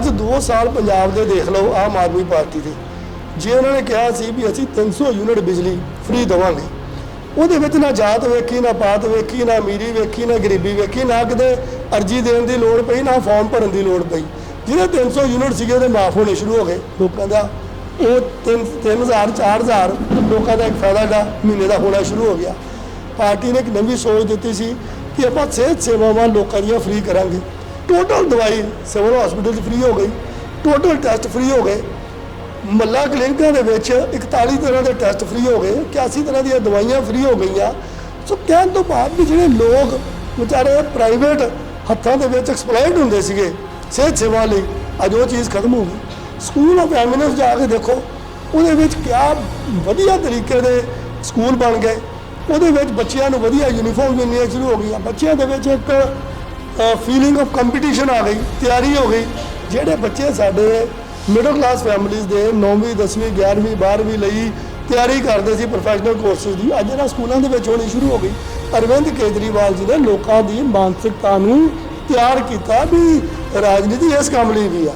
ਅੱਜ 2 ਸਾਲ ਪੰਜਾਬ ਦੇ ਦੇਖ ਲਓ, ਆਮ ਆਦਮੀ ਪਾਰਟੀ ਦੇ। ਜੇ ਉਹਨਾਂ ਨੇ ਕਿਹਾ ਸੀ ਵੀ ਅਸੀਂ 300 ਯੂਨਿਟ ਬਿਜਲੀ ਫ੍ਰੀ ਦੇਵਾਂਗੇ, ਉਹਦੇ ਵਿੱਚ ਨਾ ਜਾਤ ਵੇਖੀ, ਨਾ ਪਾਤ ਵੇਖੀ, ਨਾ ਅਮੀਰੀ ਵੇਖੀ, ਨਾ ਗਰੀਬੀ ਵੇਖੀ, ਨਾ ਕਿਤੇ ਅਰਜੀ ਦੇਣ ਦੀ ਲੋੜ ਪਈ, ਨਾ ਫਾਰਮ ਭਰਨ ਦੀ ਲੋੜ ਪਈ। ਜਿਹੜੇ 300 ਯੂਨਿਟ ਸੀਗੇ, ਉਹਦੇ ਮਾਫ ਹੋਣੇ ਸ਼ੁਰੂ ਹੋ ਗਏ ਲੋਕਾਂ ਦਾ। ਉਹ 3 3000 4000 ਲੋਕਾਂ ਦਾ ਇੱਕ ਫਾਇਦਾ ਦਾ ਮਹੀਨੇ ਦਾ ਹੋਣਾ ਸ਼ੁਰੂ ਹੋ ਗਿਆ। ਪਾਰਟੀ ਨੇ ਇੱਕ ਨਵੀਂ ਸੋਚ ਦਿੱਤੀ ਸੀ ਕਿ ਆਪਾਂ ਸਿਹਤ ਸੇਵਾਵਾਂ ਲੋਕਾਂ ਦੀਆਂ ਫ੍ਰੀ ਕਰਾਂਗੇ। ਟੋਟਲ ਦਵਾਈ ਸਿਵਲ ਹਸਪੀਟਲ 'ਚ ਫ੍ਰੀ ਹੋ ਗਈ। ਟੋਟਲ ਟੈਸਟ ਫ੍ਰੀ ਹੋ ਗਏ। ਮੱਲਾ ਕਲੀਨਿਕਾਂ ਦੇ ਵਿੱਚ 41 ਤਰ੍ਹਾਂ ਦੇ ਟੈਸਟ ਫ੍ਰੀ ਹੋ ਗਏ। 81 ਤਰ੍ਹਾਂ ਦੀਆਂ ਦਵਾਈਆਂ ਫ੍ਰੀ ਹੋ ਗਈਆਂ। ਸੋ ਕਹਿਣ ਤੋਂ ਬਾਅਦ ਵੀ ਜਿਹੜੇ ਲੋਕ ਵਿਚਾਰੇ ਪ੍ਰਾਈਵੇਟ ਹੱਥਾਂ ਦੇ ਵਿੱਚ ਐਕਸਪਲੋਇਟ ਹੁੰਦੇ ਸੀਗੇ ਸਿਹਤ ਸੇਵਾ ਲਈ, ਅੱਜ ਉਹ ਚੀਜ਼ ਖਤਮ ਹੋ ਗਈ। ਸਕੂਲ ਆਫ ਐਮਿਨੈਂਸ ਜਾ ਕੇ ਦੇਖੋ, ਉਹਦੇ ਵਿੱਚ ਕਿਆ ਵਧੀਆ ਤਰੀਕੇ ਦੇ ਸਕੂਲ ਬਣ ਗਏ। ਉਹਦੇ ਵਿੱਚ ਬੱਚਿਆਂ ਨੂੰ ਵਧੀਆ ਯੂਨੀਫਾਰਮ ਮਿਲਣੀਆਂ ਸ਼ੁਰੂ ਹੋ ਗਈਆਂ। ਬੱਚਿਆਂ ਦੇ ਵਿੱਚ ਇੱਕ ਫੀਲਿੰਗ ਆਫ ਕੰਪੀਟੀਸ਼ਨ ਆ ਗਈ, ਤਿਆਰੀ ਹੋ ਗਈ। ਜਿਹੜੇ ਬੱਚੇ ਸਾਡੇ ਮਿਡਲ ਕਲਾਸ ਫੈਮਿਲੀਜ਼ ਦੇ 9ਵੀਂ 10ਵੀਂ 11ਵੀਂ 12ਵੀਂ ਲਈ ਤਿਆਰੀ ਕਰਦੇ ਸੀ ਪ੍ਰੋਫੈਸ਼ਨਲ ਕੋਰਸਸ ਦੀ, ਅੱਜ ਇਹਨਾਂ ਸਕੂਲਾਂ ਦੇ ਵਿੱਚ ਹੋਣੀ ਸ਼ੁਰੂ ਹੋ ਗਈ। ਅਰਵਿੰਦ ਕੇਜਰੀਵਾਲ ਜੀ ਨੇ ਲੋਕਾਂ ਦੀ ਮਾਨਸਿਕਤਾ ਨੂੰ ਤਿਆਰ ਕੀਤਾ ਵੀ ਰਾਜਨੀਤੀ ਇਸ ਕੰਮ ਲਈ ਵੀ ਆ।